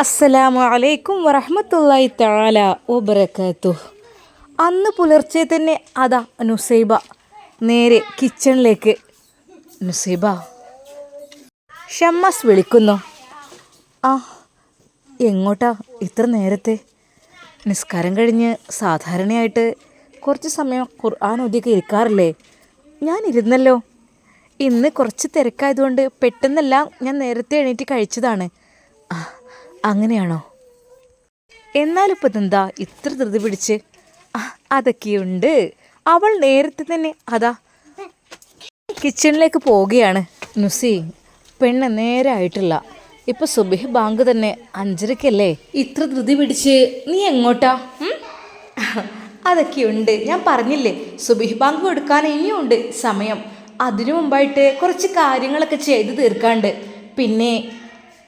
അസ്സലാമു അലൈക്കും വറഹമത്തല്ലായി തആല വബറകാതുഹു. അന്ന് പുലർച്ചെ തന്നെ അതാ നുസൈബ നേരെ കിച്ചണിലേക്ക്. നുസൈബ ഷമ്മസ് വിളിക്കുന്നു. ആ എങ്ങോട്ടാ ഇത്ര നേരത്തെ? നിസ്കാരം കഴിഞ്ഞ് സാധാരണയായിട്ട് കുറച്ച് സമയം ഖുർആൻ ഒതുക്കി ഇരിക്കാറില്ലേ? ഞാൻ ഇരുന്നല്ലോ. ഇന്ന് കുറച്ച് തിരക്കായതുകൊണ്ട് പെട്ടെന്നെല്ലാം ഞാൻ നേരത്തെ എണീറ്റ് കഴിച്ചതാണ്. അങ്ങനെയാണോ? എന്നാലിപ്പോൾ എന്താ ഇത്ര ധൃതി പിടിച്ച്? അതൊക്കെയുണ്ട്. അവൾ നേരത്തെ തന്നെ അതാ കിച്ചണിലേക്ക് പോവുകയാണ്. നുസി പെണ്ണ് നേരെ ആയിട്ടില്ല. ഇപ്പൊ സുബിഹ് ബാങ്ക് തന്നെ അഞ്ചരക്കല്ലേ? ഇത്ര ധൃതി പിടിച്ച് നീ എങ്ങോട്ടാ? അതൊക്കെയുണ്ട്. ഞാൻ പറഞ്ഞില്ലേ സുബിഹ് ബാങ്ക് കൊടുക്കാൻ ഇനിയുണ്ട് സമയം. അതിനു മുമ്പായിട്ട് കുറച്ച് കാര്യങ്ങളൊക്കെ ചെയ്ത് തീർക്കാണ്ട്. പിന്നെ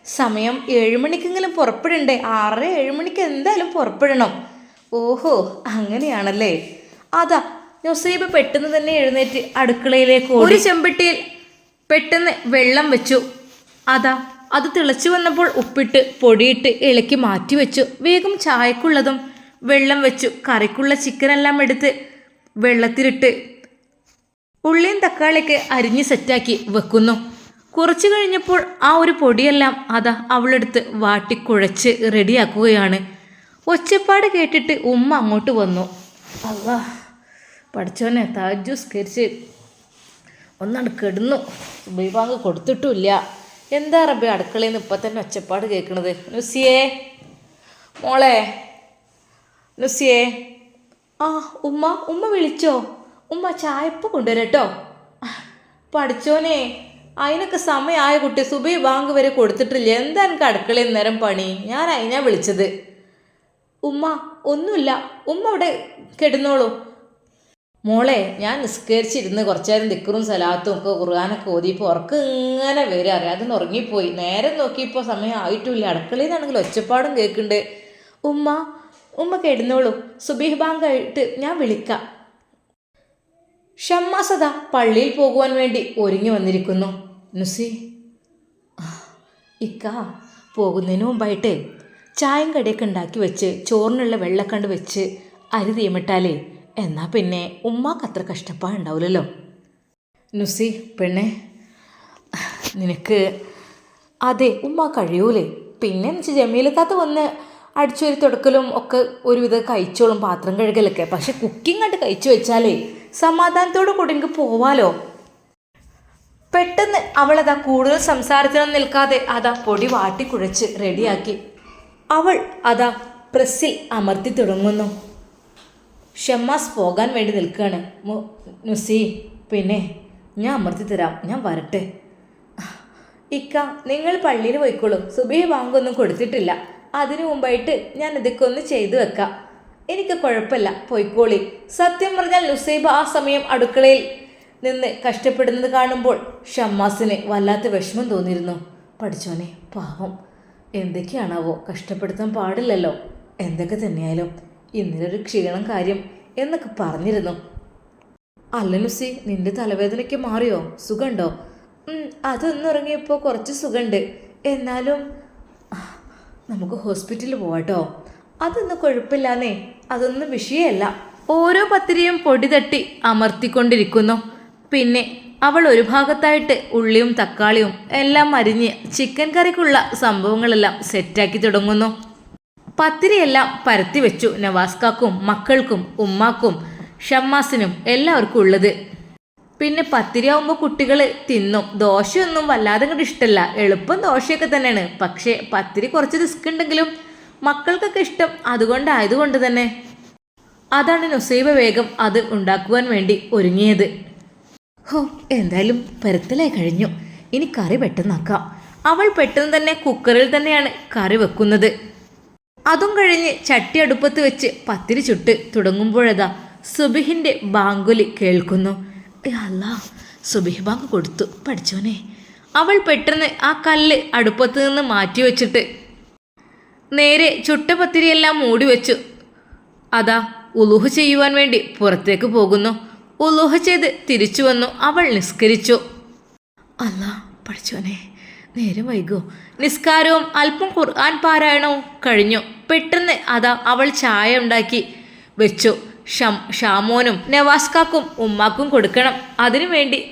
സമയം ഏഴ് മണിക്കെങ്കിലും പുറപ്പെടണ്ടേ? ആറ് ഏഴ് മണിക്ക് എന്തായാലും പുറപ്പെടണം. ഓഹോ അങ്ങനെയാണല്ലേ? അതാ നൊസൈബ് പെട്ടെന്ന് തന്നെ എഴുന്നേറ്റ് അടുക്കളയിലേക്ക്. ഒരു ചെമ്പട്ടിയിൽ പെട്ടെന്ന് വെള്ളം വെച്ചു. അതാ അത് തിളച്ചു വന്നപ്പോൾ ഉപ്പിട്ട് പൊടിയിട്ട് ഇളക്കി മാറ്റി വെച്ചു. വേഗം ചായക്കുള്ളതും വെള്ളം വെച്ചു. കറിക്കുള്ള ചിക്കനെല്ലാം എടുത്ത് വെള്ളത്തിലിട്ട് ഉള്ളിയും തക്കാളിയൊക്കെ അരിഞ്ഞ് സെറ്റാക്കി വെക്കുന്നു. കുറച്ചു കഴിഞ്ഞപ്പോൾ ആ ഒരു പൊടിയെല്ലാം അതാ അവളെടുത്ത് വാട്ടിക്കുഴച്ച് റെഡിയാക്കുകയാണ്. ഒച്ചപ്പാട് കേട്ടിട്ട് ഉമ്മ അങ്ങോട്ട് വന്നു. അല്ലാ പഠിച്ചോനെ താജുസ്കരിച്ച് ഒന്നാണ് കിടന്നു. സുബൈബാങ്ക് കൊടുത്തിട്ടില്ല എന്താ റബ്ബി അടുക്കളയിൽ നിന്ന് ഇപ്പം തന്നെ ഒച്ചപ്പാട് കേൾക്കണത്? നുസിയേ മോളെ നുസിയേ. ആ ഉമ്മ ഉമ്മ വിളിച്ചോ? ഉമ്മ ചായപ്പ് കൊണ്ടുവരട്ടോ? പഠിച്ചോനെ അതിനൊക്കെ സമയമായ കുട്ടി സുബൈ ബാങ്ക് വരെ കൊടുത്തിട്ടില്ല. എന്താ എനിക്ക് അടുക്കളയിൽ നേരം പണി? ഞാൻ അതിനാ വിളിച്ചത്. ഉമ്മ ഒന്നുമില്ല. ഉമ്മ അവിടെ കെടുന്നോളൂ. മോളെ ഞാൻ നിസ്കരിച്ചിരുന്ന് കുറച്ചു നേരം ദിക്കറും സലാത്തും ഒക്കെ ഖുർആാനൊക്കെ ഓതിയപ്പോൾ ഉറക്കം ഇങ്ങനെ വരും. അറിയാതെ ഉറങ്ങിപ്പോയി. നേരെ നോക്കിയപ്പോൾ സമയം ആയിട്ടില്ല. അടുക്കളയിൽ നിന്നാണെങ്കിൽ ഒച്ചപ്പാടും കേൾക്കുന്നുണ്ട് ഉമ്മ ഉമ്മ കെടുന്നോളൂ. സുബീഹ് ബാങ്ക് ആയിട്ട് ഞാൻ വിളിക്കാം. ഷമ്മാസത പള്ളിയിൽ പോകുവാൻ വേണ്ടി ഒരുങ്ങി വന്നിരിക്കുന്നു. നുസി. ഇക്ക പോകുന്നതിന് മുമ്പായിട്ട് ചായം കടിയൊക്കെ ഉണ്ടാക്കി വെച്ച് ചോറിനുള്ള വെള്ളക്കണ്ട് വെച്ച് അരി തീമിട്ടാലേ എന്നാൽ പിന്നെ ഉമ്മാക്ക് അത്ര കഷ്ടപ്പാടുണ്ടാവില്ലല്ലോ നുസി പെണ്ണെ നിനക്ക് അതെ ഉമ്മ കഴിയൂലേ? പിന്നെ എന്ന് ജമീലക്കാത്ത വന്ന് അടിച്ചൊരു തുടക്കലും ഒക്കെ ഒരുവിധം കഴിച്ചോളും പാത്രം കഴുകലൊക്കെ. പക്ഷെ കുക്കിംഗ് കണ്ട് കഴിച്ചു വെച്ചാലേ സമാധാനത്തോടു കൂടി എനിക്ക് പോവാലോ? പെട്ടെന്ന് അവളതാ കൂടുതൽ സംസാരത്തിനൊന്നും നിൽക്കാതെ അതാ പൊടി വാട്ടിക്കുഴച്ച് റെഡിയാക്കി. അവൾ അതാ പ്രസ്സിൽ അമർത്തി തുടങ്ങുന്നു. ഷമ്മാസ് പോകാൻ വേണ്ടി നിൽക്കുകയാണ്. നുസി പിന്നെ ഞാൻ അമർത്തി തരാം. ഞാൻ വരട്ടെ. ഇക്ക നിങ്ങൾ പള്ളിയിൽ പോയിക്കോളൂ. സുബി വാങ്ങൊന്നും കൊടുത്തിട്ടില്ല. അതിനു മുമ്പായിട്ട് ഞാൻ ഇതൊക്കെ ഒന്ന് ചെയ്തു വെക്കാം. എനിക്ക് കുഴപ്പമില്ല. പോയിക്കോളി. സത്യം പറഞ്ഞാൽ ലുസൈബ ആ സമയം അടുക്കളയിൽ നിന്ന് കഷ്ടപ്പെടുന്നത് കാണുമ്പോൾ ഷമ്മാസിന് വല്ലാത്ത വിഷമം തോന്നിയിരുന്നു. പഠിച്ചോനെ പാവം. എന്തൊക്കെയാണാവോ? കഷ്ടപ്പെടുത്താൻ പാടില്ലല്ലോ. എന്തൊക്കെ തന്നെയായാലും ഇന്നലൊരു ക്ഷീണം കാര്യം എന്നൊക്കെ പറഞ്ഞിരുന്നു. അല്ല ലുസി നിന്റെ തലവേദനയ്ക്ക് മാറിയോ? സുഖമുണ്ടോ? ഉം, അതൊന്നും ഇറങ്ങിയപ്പോൾ കുറച്ച് സുഖമുണ്ട്. എന്നാലും നമുക്ക് ഹോസ്പിറ്റലിൽ പോവാട്ടോ. അതൊന്നും കുഴപ്പമില്ലാന്നേ. അതൊന്നും വിഷയമല്ല. ഓരോ പത്തിരിയും പൊടി തട്ടി അമർത്തിക്കൊണ്ടിരിക്കുന്നു. പിന്നെ അവൾ ഒരു ഭാഗത്തായിട്ട് ഉള്ളിയും തക്കാളിയും എല്ലാം അരിഞ്ഞ് ചിക്കൻ കറിക്കുള്ള സംഭവങ്ങളെല്ലാം സെറ്റാക്കി തുടങ്ങുന്നു. പത്തിരിയെല്ലാം പരത്തി വെച്ചു നവാസ്കാക്കും മക്കൾക്കും ഉമ്മാക്കും ഷമ്മാസിനും എല്ലാവർക്കും ഉള്ളത്. പിന്നെ പത്തിരി ആവുമ്പോൾ കുട്ടികൾ തിന്നും. ദോശയൊന്നും വല്ലാതെ കണ്ട് ഇഷ്ടമല്ല എളുപ്പം ദോശയൊക്കെ തന്നെയാണ്. പക്ഷേ പത്തിരി കുറച്ച് റിസ്ക് ഉണ്ടെങ്കിലും മക്കൾക്കൊക്കെ ഇഷ്ടം അതുകൊണ്ടായതുകൊണ്ട് തന്നെ. അതാണ് നുസൈബ വേഗം അത് ഉണ്ടാക്കുവാൻ വേണ്ടി ഒരുങ്ങിയത്. ഹോ എന്തായാലും പരത്തലായി കഴിഞ്ഞു. ഇനി കറി പെട്ടെന്നാക്കാം അവൾ പെട്ടെന്ന് തന്നെ കുക്കറിൽ തന്നെയാണ് കറി വെക്കുന്നത്. അതും കഴിഞ്ഞ് ചട്ടി അടുപ്പത്ത് വെച്ച് പത്തിരി ചുട്ട് തുടങ്ങുമ്പോഴതാ സുബിഹിന്റെ ബാങ്കുലി കേൾക്കുന്നു. അല്ലാ സുബിഹ് ബാങ്ക് കൊടുത്തു. പഠിച്ചോനെ. അവൾ പെട്ടെന്ന് ആ കല്ല് അടുപ്പത്ത് നിന്ന് മാറ്റി വെച്ചിട്ട് നേരെ ചുട്ടപത്തിരിയെല്ലാം മൂടി വെച്ചു അതാ ഉലുഹ ചെയ്യുവാൻ വേണ്ടി പുറത്തേക്ക് പോകുന്നു. ഉലുഹ ചെയ്ത് തിരിച്ചു വന്നു. അവൾ നിസ്കരിച്ചു. അല്ല പഠിച്ചോനെ നേരം വൈകോ. നിസ്കാരവും അല്പം ഖുർആൻ പാരായണവും കഴിഞ്ഞു. പെട്ടെന്ന് അതാ അവൾ ചായ ഉണ്ടാക്കി വെച്ചു. ഷം ഷാമോനും നവാസ്കാക്കും ഉമ്മാക്കും കൊടുക്കണം. അതിനു വേണ്ടി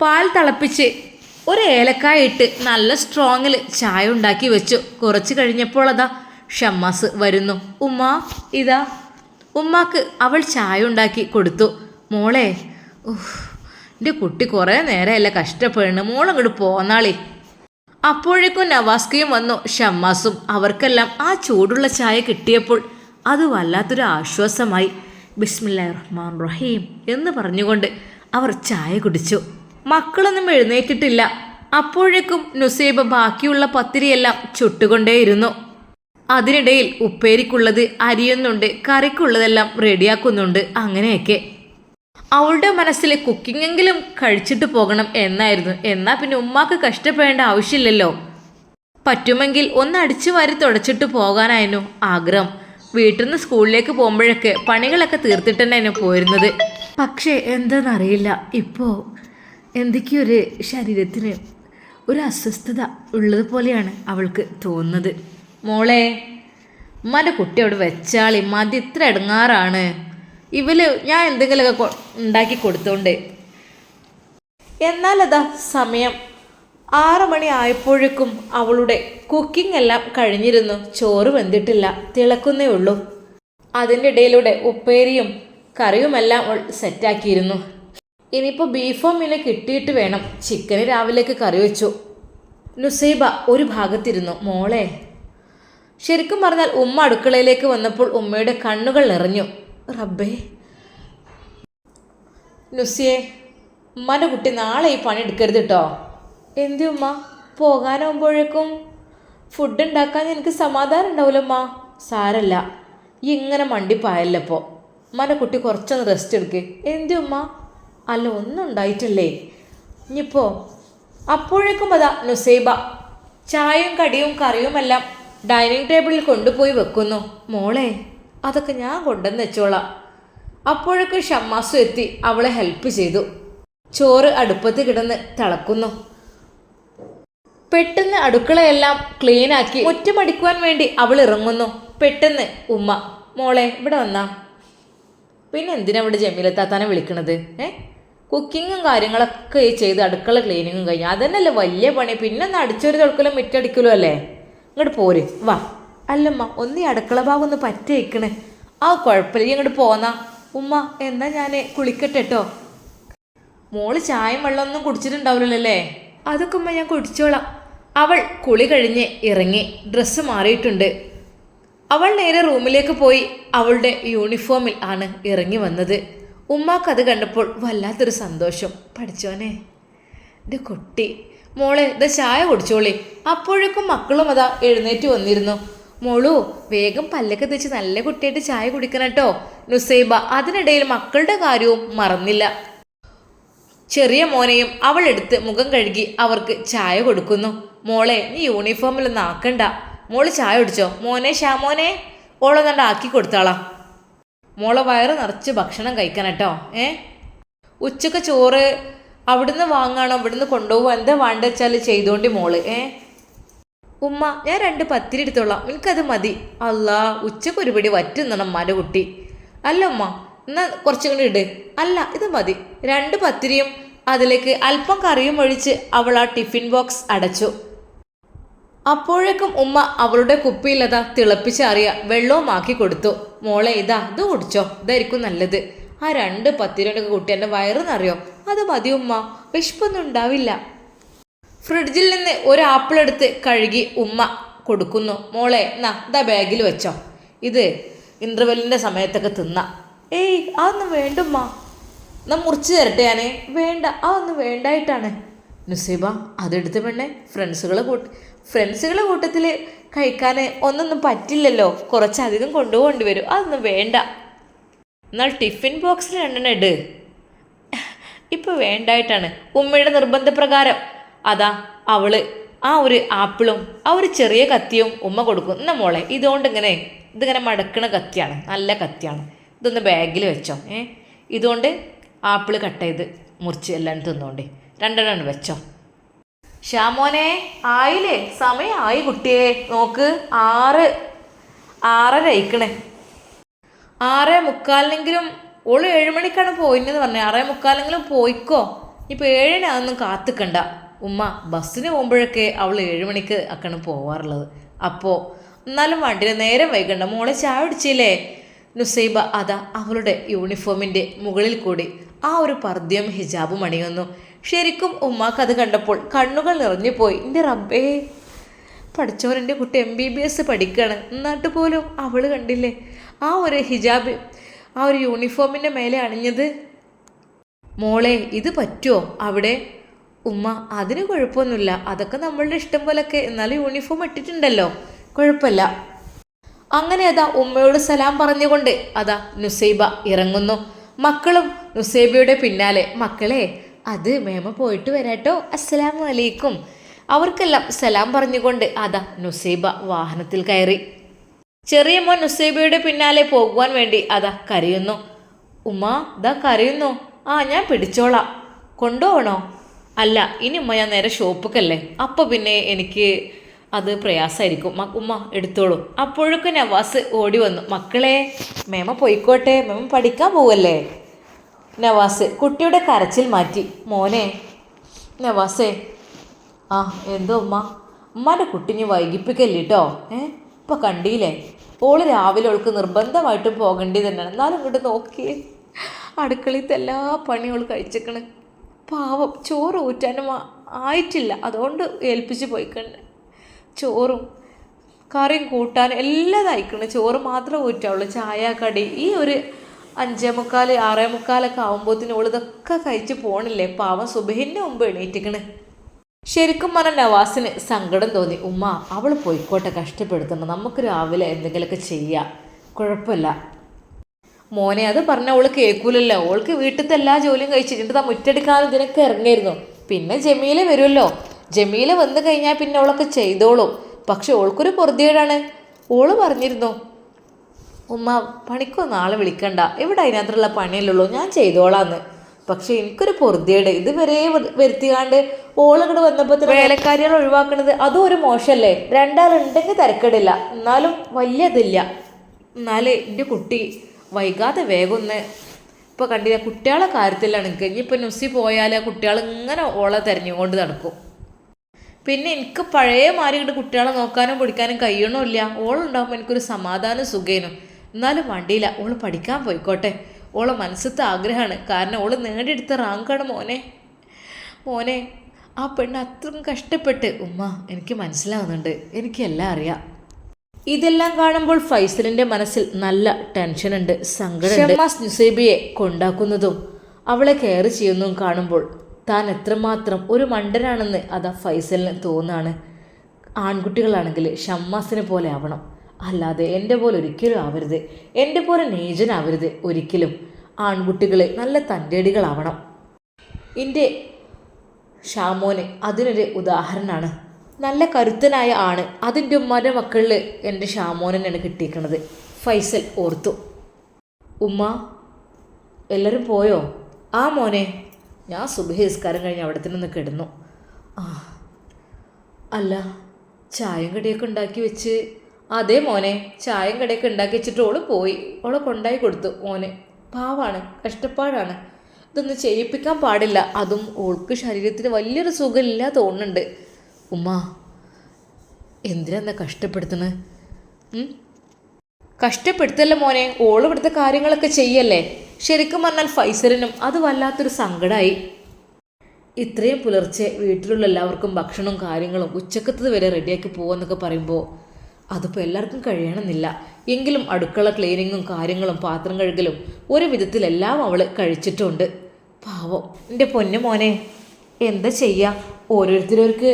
പാൽ തിളപ്പിച്ച് ഒരു ഏലക്കായ ഇട്ട് നല്ല സ്ട്രോങ്ങിൽ ചായ ഉണ്ടാക്കി വെച്ചു. കുറച്ച് കഴിഞ്ഞപ്പോൾ അതാ ഷമ്മാസ് വരുന്നു. ഉമ്മ ഇതാ. ഉമ്മാക്ക് അവൾ ചായ ഉണ്ടാക്കി കൊടുത്തു. മോളെ എന്റെ കുട്ടി കുറേ നേരമല്ല കഷ്ടപ്പെടുന്നു. മോളങ്ങോട്ട് പോന്നാളി. അപ്പോഴേക്കും നവാസ്കയും വന്നു. ഷമ്മാസും അവർക്കെല്ലാം ആ ചൂടുള്ള ചായ കിട്ടിയപ്പോൾ അത് വല്ലാത്തൊരു ആശ്വാസമായി. ബിസ്മില്ലാ റഹ്മാൻ റഹീം എന്ന് പറഞ്ഞുകൊണ്ട് അവർ ചായ കുടിച്ചു. മക്കളൊന്നും എഴുന്നേറ്റിട്ടില്ല. അപ്പോഴേക്കും നുസൈബ ബാക്കിയുള്ള പത്തിരിയെല്ലാം ചുട്ടുകൊണ്ടേയിരുന്നു. അതിനിടയിൽ ഉപ്പേരിക്കുള്ളത് അരിയുന്നുണ്ട് കറിക്കുള്ളതെല്ലാം റെഡിയാക്കുന്നുണ്ട് അങ്ങനെയൊക്കെ. അവളുടെ മനസ്സിൽ കുക്കിങ്ങെങ്കിലും കഴിച്ചിട്ട് പോകണം എന്നായിരുന്നു. എന്നാൽ പിന്നെ ഉമ്മാക്ക് കഷ്ടപ്പെടേണ്ട ആവശ്യമില്ലല്ലോ. പറ്റുമെങ്കിൽ ഒന്ന് അടിച്ചു വാരി തുടച്ചിട്ട് പോകാനായിരുന്നു ആഗ്രഹം. വീട്ടിൽ നിന്ന് സ്കൂളിലേക്ക് പോകുമ്പോഴൊക്കെ പണികളൊക്കെ തീർത്തിട്ട് പോയിരുന്നത്. പക്ഷേ എന്താണെന്നറിയില്ല ഇപ്പോൾ എന്തൊക്കെയൊരു ശരീരത്തിന് ഒരു അസ്വസ്ഥത ഉള്ളതുപോലെയാണ് അവൾക്ക് തോന്നുന്നത്. മോളെ ഉമ്മാന്റെ കുട്ടി അവിടെ വെച്ചാളി മതി ഇത്ര ഇടങ്ങാറാണ്. ഇവൽ ഞാൻ എന്തെങ്കിലുമൊക്കെ ഉണ്ടാക്കി കൊടുത്തോണ്ട്. എന്നാലതാ സമയം. ആറു മണി ആയപ്പോഴേക്കും അവളുടെ കുക്കിംഗ് എല്ലാം കഴിഞ്ഞിരുന്നു. ചോറ് വെന്തിട്ടില്ല. തിളക്കുന്നേ ഉള്ളൂ. അതിന്റെ ഇടയിലൂടെ ഉപ്പേരിയും കറിയുമെല്ലാം സെറ്റാക്കിയിരുന്നു ഇനിയിപ്പോൾ ബീഫോ മീനോ കിട്ടിയിട്ട് വേണം. ചിക്കന് രാവിലേക്ക് കറി വെച്ചു. നുസൈബ ഒരു ഭാഗത്തിരുന്നു. മോളെ ശരിക്കും പറഞ്ഞാൽ ഉമ്മ അടുക്കളയിലേക്ക് വന്നപ്പോൾ ഉമ്മയുടെ കണ്ണുകൾ നിറഞ്ഞു. റബ്ബേ. നുസിയെ ഉമ്മാന്റെ കുട്ടി നാളെ ഈ പണി എടുക്കരുത് കേട്ടോ എന്തി ഉമ്മ? പോകാനാകുമ്പോഴേക്കും ഫുഡ് ഉണ്ടാക്കാൻ എനിക്ക് സമാധാനം ഉണ്ടാവില്ലമ്മ സാരല്ല. ഈ ഇങ്ങനെ മണ്ടിപ്പായല്ലോ ഉമ്മാന്റെ കുട്ടി കുറച്ചൊന്ന് റെസ്റ്റ് എടുക്ക്. എന്തി ഉമ്മ? അല്ല ഒന്നും ഉണ്ടായിട്ടില്ലേ? ഇനിയിപ്പോൾ അപ്പോഴേക്കും അതാ നുസൈബ ചായയും കടിയും കറിയുമെല്ലാം ഡൈനിങ് ടേബിളിൽ കൊണ്ടുപോയി വെക്കുന്നു. മോളെ അതൊക്കെ ഞാൻ കൊണ്ടുവന്ന് വെച്ചോളാം. അപ്പോഴൊക്കെ ഷമ്മാസു എത്തി അവളെ ഹെൽപ്പ് ചെയ്തു. ചോറ് അടുപ്പത്ത് കിടന്ന് തിളക്കുന്നു. പെട്ടെന്ന് അടുക്കളയെല്ലാം ക്ലീനാക്കി ഒറ്റമടിക്കുവാൻ വേണ്ടി അവൾ ഇറങ്ങുന്നു. പെട്ടെന്ന് ഉമ്മ മോളെ ഇവിടെ വന്നാ. പിന്നെ എന്തിനാ ഇവിടെ ജമീലത്താത്താനെ വിളിക്കണത്? ഏ? കുക്കിങ്ങും കാര്യങ്ങളൊക്കെ ചെയ്ത് അടുക്കള ക്ലീനിങ്ങും കഴിഞ്ഞു. അതന്നെയല്ലേ വലിയ പണി. പിന്നെ ഒന്ന് അടിച്ചൊരു തുടക്കലും മിറ്റടിക്കലും അല്ലേ? ഇങ്ങോട്ട് പോര്. വാ. അല്ലമ്മ ഒന്ന് ഈ അടുക്കള ഭാഗം ഒന്ന് പറ്റേക്കണേ ആ കുഴപ്പമില്ല ഇങ്ങോട്ട് പോന്നാ. ഉമ്മ എന്നാ ഞാൻ കുളിക്കട്ടെ കേട്ടോ മോൾ ചായയും വെള്ളമൊന്നും കുടിച്ചിട്ടുണ്ടാവില്ലല്ലോ? അതൊക്കെ ഉമ്മ ഞാൻ കുടിച്ചോളാം. അവൾ കുളി കഴിഞ്ഞ് ഇറങ്ങി ഡ്രസ്സ് മാറിയിട്ടുണ്ട്. അവൾ നേരെ റൂമിലേക്ക് പോയി അവളുടെ യൂണിഫോമിൽ ആണ് ഇറങ്ങി വന്നത്. ഉമ്മാക്കത് കണ്ടപ്പോൾ വല്ലാത്തൊരു സന്തോഷം. പഠിച്ചോനെ. എന്റെ കുട്ടി മോളെ ഇത് ചായ കുടിച്ചോളി. അപ്പോഴേക്കും മക്കളും അതാ എഴുന്നേറ്റ് വന്നിരുന്നു. മോളു വേഗം പല്ലൊക്കെ തെച്ച് നല്ല കുട്ടിയായിട്ട് ചായ കുടിക്കണം കേട്ടോ. നുസൈബ അതിനിടയിൽ മക്കളുടെ കാര്യവും മറന്നില്ല. ചെറിയ മോനെയും അവൾ എടുത്ത് മുഖം കഴുകി അവർക്ക് ചായ കൊടുക്കുന്നു. മോളെ നീ യൂണിഫോമിലൊന്നും ആക്കണ്ട. മോൾ ചായ കുടിച്ചോ? മോനെ ഷാമോനെ ഓളൊന്നണ്ട ആക്കി കൊടുത്താളാ. മോളെ വയറ് നിറച്ച് ഭക്ഷണം കഴിക്കണം കേട്ടോ. ഏ? ഉച്ചയ്ക്ക് ചോറ് അവിടുന്ന് വാങ്ങാണോ അവിടുന്ന് കൊണ്ടുപോകുക എന്താ വേണ്ട വെച്ചാൽ ചെയ്തോണ്ടി മോൾ ഏ? ഉമ്മ ഞാൻ രണ്ട് പത്തിരി എടുത്തോളാം. എനിക്കത് മതി. അല്ല ഉച്ചയ്ക്ക് ഒരു പിടി വറ്റുന്നണം ഉമ്മാന്റെ കുട്ടി. അല്ല ഉമ്മ എന്നാ കുറച്ചും കൂടി ഇട്. അല്ല ഇത് മതി. രണ്ട് പത്തിരിയും അതിലേക്ക് അല്പം കറിയും ഒഴിച്ച് അവൾ ആ ടിഫിൻ ബോക്സ് അടച്ചു. അപ്പോഴേക്കും ഉമ്മ അവളുടെ കുപ്പിയിലതാ തിളപ്പിച്ചാറിയ വെള്ളവുമാക്കി കൊടുത്തു. മോളെ ഇതാ ഇത് കുടിച്ചോ. ഇതായിരിക്കും നല്ലത്. ആ രണ്ട് പത്തിരിയുടെ കുട്ടി എന്റെ വയറ് അത് മതി ഉമ്മ. വിശപ്പൊന്നും ഉണ്ടാവില്ല. ഫ്രിഡ്ജിൽ നിന്ന് ഒരു ആപ്പിൾ എടുത്ത് കഴുകി ഉമ്മ കൊടുക്കുന്നു. മോളെ എന്നാ ഇതാ ബാഗിൽ വെച്ചോ. ഇത് ഇന്റർവെല്ലിന്റെ സമയത്തൊക്കെ തിന്ന. ഏയ് അതൊന്നും വേണ്ടുമ്മ എന്നാ മുറിച്ച് തരട്ടെ ഞാനേ. വേണ്ട അതൊന്നും വേണ്ടായിട്ടാണ്. നുസീബ അതെടുത്ത് പെണ്ണെ. ഫ്രണ്ട്സുകളെ കൂട്ട് ഫ്രണ്ട്സുകളെ കൂട്ടത്തിൽ കഴിക്കാൻ ഒന്നൊന്നും പറ്റില്ലല്ലോ. കുറച്ചധികം കൊണ്ടുപോകേണ്ടി വരും. അതൊന്നും വേണ്ട. എന്നാൽ ടിഫിൻ ബോക്സിൽ രണ്ടെണ്ണം ഇട്. ഇപ്പൊ വേണ്ടായിട്ടാണ് ഉമ്മയുടെ നിർബന്ധപ്രകാരം. അതാ അവൾ ആ ഒരു ആപ്പിളും ആ ഒരു ചെറിയ കത്തിയും ഉമ്മ കൊടുക്കും. എന്നാ മോളെ ഇതുകൊണ്ട് ഇങ്ങനെ ഇതിങ്ങനെ മടക്കണ കത്തിയാണ് നല്ല കത്തിയാണ്. ഇതൊന്ന് ബാഗിൽ വെച്ചോ ഏ? ഇതുകൊണ്ട് ആപ്പിൾ കട്ട് ചെയ്ത് മുറിച്ച് എല്ലാം തിന്നോണ്ടേ. രണ്ടെണ്ണം വെച്ചോ. ശ്യാമോനെ ആയില്ലേ? ആയി കുട്ടിയെ. നോക്ക് ആറ് ആറര അയക്കണേ ആറേ മുക്കാലിനെങ്കിലും ഓൾ ഏഴുമണിക്കാണ് പോയിന്ന് പറഞ്ഞത് ആറേ മുക്കാലെങ്കിലും പോയിക്കോ. ഇപ്പോൾ ഏഴിന് അതൊന്നും കാത്തിക്കണ്ട. ഉമ്മ ബസ്സിന് പോകുമ്പോഴൊക്കെ അവൾ ഏഴുമണിക്ക് ഒക്കെയാണ് പോവാറുള്ളത്. അപ്പോൾ എന്നാലും വണ്ടിയിൽ നേരം വൈകണ്ട. മോളെ ചായ പിടിച്ചില്ലേ നുസൈബ അതാ അവളുടെ യൂണിഫോമിന്റെ മുകളിൽ കൂടി ആ ഒരു പർദ്യം ഹിജാബും അണിയുന്നു. ശരിക്കും ഉമ്മാക്ക് അത് കണ്ടപ്പോൾ കണ്ണുകൾ നിറഞ്ഞു പോയി. എന്റെ റബ്ബേ പഠിച്ചവരെന്റെ കുട്ടി എം ബി ബി എസ് പഠിക്കുകയാണ്. എന്നിട്ട് പോലും അവൾ കണ്ടില്ലേ? ആ ഒരു ഹിജാബ് ആ ഒരു യൂണിഫോമിന്റെ മേലെ അണിഞ്ഞത്? മോളെ ഇത് പറ്റുമോ അവിടെ? ഉമ്മ അതിന് കുഴപ്പമൊന്നുമില്ല. അതൊക്കെ നമ്മളുടെ ഇഷ്ടം പോലൊക്കെ. എന്നാലും യൂണിഫോം ഇട്ടിട്ടുണ്ടല്ലോ. കുഴപ്പമില്ല. അങ്ങനെ അതാ ഉമ്മയോട് സലാം പറഞ്ഞുകൊണ്ട് അതാ നുസൈബ ഇറങ്ങുന്നു. മക്കളും നുസൈബയുടെ പിന്നാലെ. മക്കളെ അത് മേമ പോയിട്ട് വരാട്ടോ. അസ്സലാമു അലൈക്കും. അവർക്കെല്ലാം സലാം പറഞ്ഞുകൊണ്ട് അതാ നുസൈബ വാഹനത്തിൽ കയറി. ചെറിയ മോൻ ഉസേബിയുടെ പിന്നാലെ പോകുവാൻ വേണ്ടി അതാ കരയുന്നു. ഉമ്മ ദാ കരയുന്നു. ആ ഞാൻ പിടിച്ചോളാം. കൊണ്ടുപോകണോ? അല്ല ഇനി ഉമ്മ ഞാൻ നേരെ ഷോപ്പിക്കല്ലേ? അപ്പോൾ പിന്നെ എനിക്ക് അത് പ്രയാസമായിരിക്കും. ഉമ്മ എടുത്തോളൂ. അപ്പോഴൊക്കെ നവാസ് ഓടി വന്നു. മക്കളെ മേമ പോയിക്കോട്ടെ. മേമ പഠിക്കാൻ പോവല്ലേ? നവാസ് കുട്ടിയുടെ കരച്ചിൽ മാറ്റി. മോനെ നവാസേ. ആ എന്തോ ഉമ്മ? ഉമ്മാന്റെ കുട്ടിഞ്ഞ് വൈകിപ്പിക്കല്ലേ കേട്ടോ ഏ? ഇപ്പം കണ്ടില്ലേ? ഓൾ രാവിലെ അവൾക്ക് നിർബന്ധമായിട്ടും പോകേണ്ടി തന്നെയാണ്. എന്നാലും ഇങ്ങോട്ട് നോക്കിയേ. അടുക്കളയിലത്തെ എല്ലാ പണിയും ഓൾ കഴിച്ചേക്കണ്. പാവം ചോറ് ഊറ്റാനും ആയിട്ടില്ല. അതുകൊണ്ട് ഏൽപ്പിച്ച് പോയിക്കണ്. ചോറും കറിയും കൂട്ടാനും എല്ലാം അയക്കണം ചോറ് മാത്രം ഊറ്റാവുള്ളൂ. ചായ കടി ഈ ഒരു അഞ്ചേ മുക്കാൽ ആറേ മുക്കാലൊക്കെ ആകുമ്പോഴത്തേനും ഓൾ ഇതൊക്കെ കഴിച്ച് പോണില്ലേ? പാവം സുബഹിന്റെ മുമ്പ് എണീറ്റിക്കണ്. ശരിക്കും പറഞ്ഞ നവാസിന് സങ്കടം തോന്നി. ഉമ്മ അവൾ പോയിക്കോട്ടെ കഷ്ടപ്പെടുത്തണം നമുക്ക് രാവിലെ എന്തെങ്കിലുമൊക്കെ ചെയ്യാം. കുഴപ്പമില്ല. മോനെ അത് പറഞ്ഞ അവൾ കേൾക്കൂലല്ലോ. ഓൾക്ക് വീട്ടിലത്തെ എല്ലാ ജോലിയും കഴിച്ചിട്ട് ആ മുറ്റെടുക്കാതെ ഇതിനൊക്കെ ഇറങ്ങിയിരുന്നു. പിന്നെ ജമീല വരുമല്ലോ. ജമീല വന്നു കഴിഞ്ഞാൽ പിന്നെ അവളൊക്കെ ചെയ്തോളും. പക്ഷെ ഓൾക്കൊരു പൊറുതിയേടാണ് ഓൾ പറഞ്ഞിരുന്നു ഉമ്മ പണിക്കോ നാളെ വിളിക്കണ്ട. ഇവിടെ അതിനകത്തുള്ള പണിയല്ലുള്ളൂ ഞാൻ ചെയ്തോളാന്ന്. പക്ഷെ എനിക്കൊരു പൊറുതിയുണ്ട്. ഇതുവരെ വരെ വരുത്തിയാണ്ട് ഓളങ്ങട് വന്നപ്പോൾ വേലക്കാരികൾ ഒഴിവാക്കണത് അതും ഒരു മോശമല്ലേ രണ്ടാളുണ്ടെങ്കിൽ തിരക്കിടില്ല. എന്നാലും വലിയതില്ല. എന്നാലേ എന്റെ കുട്ടി വൈകാതെ വേഗം ഒന്ന് കണ്ടില്ല കുട്ടികളെ കാര്യത്തിലാണ്. എനിക്ക് ഇനിയിപ്പോൾ നുസി പോയാൽ കുട്ടികൾ ഇങ്ങനെ ഓളെ തിരഞ്ഞുകൊണ്ട് നടക്കും. പിന്നെ എനിക്ക് പഴയ ഇങ്ങോട്ട് കുട്ടികളെ നോക്കാനും പിടിക്കാനും കഴിയണമില്ല ഓളുണ്ടാകുമ്പോൾ എനിക്കൊരു സമാധാനം സുഖേനും. എന്നാലും വണ്ടിയില്ല. ഓൾ പഠിക്കാൻ പോയിക്കോട്ടെ. ഓളെ മനസ്സത്തെ ആഗ്രഹമാണ്. കാരണം ഓൾ നേടിയെടുത്ത റാങ്കാണ് മോനെ. മോനെ ആ പെണ്ണ് അത്രയും കഷ്ടപ്പെട്ട് ഉമ്മ എനിക്ക് മനസ്സിലാവുന്നുണ്ട്. എനിക്കെല്ലാം അറിയാം. ഇതെല്ലാം കാണുമ്പോൾ ഫൈസലിന്റെ മനസ്സിൽ നല്ല ടെൻഷനുണ്ട് സങ്കടമുണ്ട് ഷമ്മാസ് നുസൈബിയെ കൊണ്ടാക്കുന്നതും അവളെ കെയർ ചെയ്യുന്നതും കാണുമ്പോൾ താൻ എത്രമാത്രം ഒരു മണ്ടനാണെന്ന് അതാ ഫൈസലിന് തോന്നാണ്. ആൺകുട്ടികളാണെങ്കിൽ ഷമ്മാസിനെ പോലെ ആവണം. അല്ലാതെ എന്റെ പോലെ ഒരിക്കലും ആവരുത്. എന്റെ പോലെ നേജനാവരുത് ഒരിക്കലും. ആൺകുട്ടികൾ നല്ല തന്റെടികളാവണം. എന്റെ ഷാമോന് അതിനൊരു ഉദാഹരണമാണ് നല്ല കരുത്തനായ ആണ്. അതിന്റെ ഉമ്മാന്റെ മക്കളിൽ എന്റെ ഷാമോനെന്നാണ് കിട്ടിയിരിക്കുന്നത്. ഫൈസൽ ഓർത്തു. ഉമ്മ എല്ലാവരും പോയോ? ആ മോനെ ഞാൻ സുബഹിസ്കാരം കഴിഞ്ഞ് അവിടെ തന്നെ ഒന്ന് കിടന്നു. ആ അല്ല ചായം കടിയൊക്കെ ഉണ്ടാക്കി വെച്ച് അതേ മോനെ ചായം കടയൊക്കെ ഉണ്ടാക്കി വെച്ചിട്ട് ഓൾ പോയി. ഓളെ കൊണ്ടായി കൊടുത്തു മോനെ. പാവാണ് കഷ്ടപ്പാടാണ്. ഇതൊന്നും ചെയ്യിപ്പിക്കാൻ പാടില്ല. അതും ഓൾക്ക് ശരീരത്തിന് വലിയൊരു സുഖമില്ല തോന്നുന്നുണ്ട്. ഉമ്മ എന്തിനാ കഷ്ടപ്പെടുത്തണത് കഷ്ടപ്പെടുത്തല്ലേ മോനെ? ഓൾ ഇവിടുത്തെ കാര്യങ്ങളൊക്കെ ചെയ്യല്ലേ? ശരിക്കും പറഞ്ഞാൽ ഫൈസലിനും അത് വല്ലാത്തൊരു സങ്കടമായി ഇത്രയും പുലർച്ചെ വീട്ടിലുള്ള എല്ലാവർക്കും ഭക്ഷണവും കാര്യങ്ങളും ഉച്ചക്കത്തത് വരെ റെഡിയാക്കി പോകുമെന്നൊക്കെ പറയുമ്പോൾ അതിപ്പോൾ എല്ലാവർക്കും കഴിയണമെന്നില്ല. എങ്കിലും അടുക്കള ക്ലീനിങ്ങും കാര്യങ്ങളും പാത്രം കഴുകലും ഒരു വിധത്തിലെല്ലാം അവൾ കഴിച്ചിട്ടുണ്ട്. പാവം. എന്റെ പൊന്നു മോനെ എന്താ ചെയ്യുക ഓരോരുത്തരവർക്ക്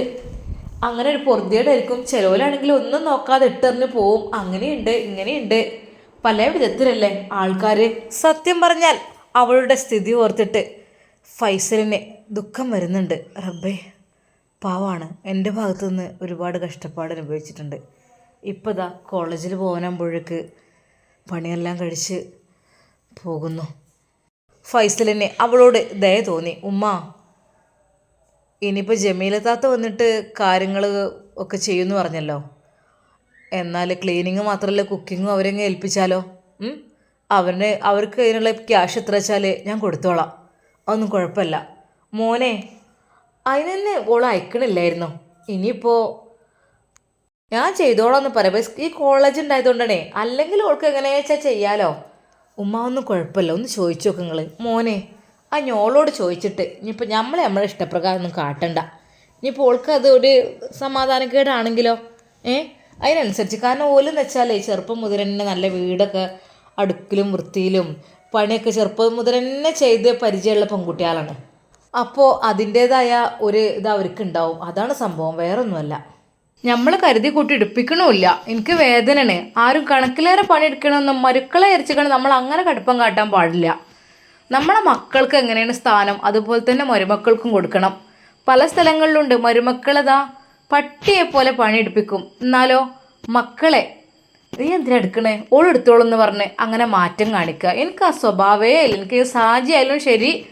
അങ്ങനെ ഒരു പൊറുതിയോടായിരിക്കും ചിലവരാണെങ്കിൽ ഒന്നും നോക്കാതെ ഇട്ടെറിഞ്ഞ് പോവും. അങ്ങനെയുണ്ട് ഇങ്ങനെയുണ്ട്. പല വിധത്തിലല്ലേ ആൾക്കാർ സത്യം പറഞ്ഞാൽ അവളുടെ സ്ഥിതി ഓർത്തിട്ട് ഫൈസലിനെ ദുഃഖം വരുന്നുണ്ട്. റബ്ബേ പാവാണ്. എന്റെ ഭാഗത്തുനിന്ന് ഒരുപാട് കഷ്ടപ്പാട് അനുഭവിച്ചിട്ടുണ്ട്. ഇപ്പോൾ ഇതാ കോളേജിൽ പോകാനാകുമ്പോഴേക്ക് പണിയെല്ലാം കഴിച്ച് പോകുന്നു. ഫൈസലിനെ അവളോട് ദയ തോന്നി. ഉമ്മ ഇനിയിപ്പോൾ ജമീല താത്ത വന്നിട്ട് കാര്യങ്ങൾ ഒക്കെ ചെയ്യുമെന്ന് പറഞ്ഞല്ലോ. എന്നാൽ ക്ലീനിങ് മാത്രമല്ല കുക്കിങ്ങും അവരെങ്ങ് ഏൽപ്പിച്ചാലോ? അവന് അവർക്ക് അതിനുള്ള ക്യാഷ് എത്ര വെച്ചാൽ ഞാൻ കൊടുത്തോളാം. അതൊന്നും കുഴപ്പമില്ല. മോനെ അതിനെന്നെ ഓൾ അയക്കണില്ലായിരുന്നു. ഇനിയിപ്പോൾ ഞാൻ ചെയ്തോളാം എന്ന് പറയാം. പക്ഷേ ഈ കോളേജ് ഉണ്ടായതുകൊണ്ടാണേ. അല്ലെങ്കിൽ ഓൾക്ക് എങ്ങനെയാ വെച്ചാൽ ചെയ്യാലോ? ഉമ്മ ഒന്നും കുഴപ്പമില്ല. ഒന്ന് ചോദിച്ചു നോക്ക് നിങ്ങൾ മോനെ ആ ഞോളോട് ചോദിച്ചിട്ട് ഇനിയിപ്പോൾ നമ്മളെ നമ്മളെ ഇഷ്ടപ്രകാരം ഒന്നും കാട്ടണ്ട. ഇനിയിപ്പോൾ ഓൾക്ക് അത് ഒരു സമാധാനക്കേടാണെങ്കിലോ? ഏ? അതിനനുസരിച്ച്. കാരണം ഓലെന്ന് വെച്ചാലേ ചെറുപ്പം മുതൽ തന്നെ നല്ല വീടൊക്കെ അടുക്കിലും വൃത്തിയിലും പണിയൊക്കെ ചെറുപ്പം മുതൽ തന്നെ ചെയ്ത് പരിചയമുള്ള പെൺകുട്ടികളാണ്. അപ്പോൾ അതിന്റേതായ ഒരു ഇത് അവർക്ക് ഉണ്ടാവും അതാണ് സംഭവം. വേറൊന്നുമല്ല. നമ്മൾ കരുതി കൂട്ടി എടുപ്പിക്കണമില്ല എനിക്ക് വേദനയാണ്. ആരും കണക്കിലേറെ പണിയെടുക്കണമെന്ന് മരുക്കളെ അരിച്ചിക്കണം നമ്മൾ അങ്ങനെ കടുപ്പം കാട്ടാൻ പാടില്ല. നമ്മളെ മക്കൾക്ക് എങ്ങനെയാണ് സ്ഥാനം? അതുപോലെ തന്നെ മരുമക്കൾക്കും കൊടുക്കണം. പല സ്ഥലങ്ങളിലുണ്ട്. മരുമക്കളതാ പട്ടിയെ പോലെ പണിയെടുപ്പിക്കും. എന്നാലോ മക്കളെ നീ എന്തിനാ എടുക്കണേ? ഓളെടുത്തോളൂ എന്ന് പറഞ്ഞ് അങ്ങനെ മാറ്റം കാണിക്കുക എനിക്ക് ആ സ്വഭാവേ എനിക്ക് സാജി ആയാലും ശരി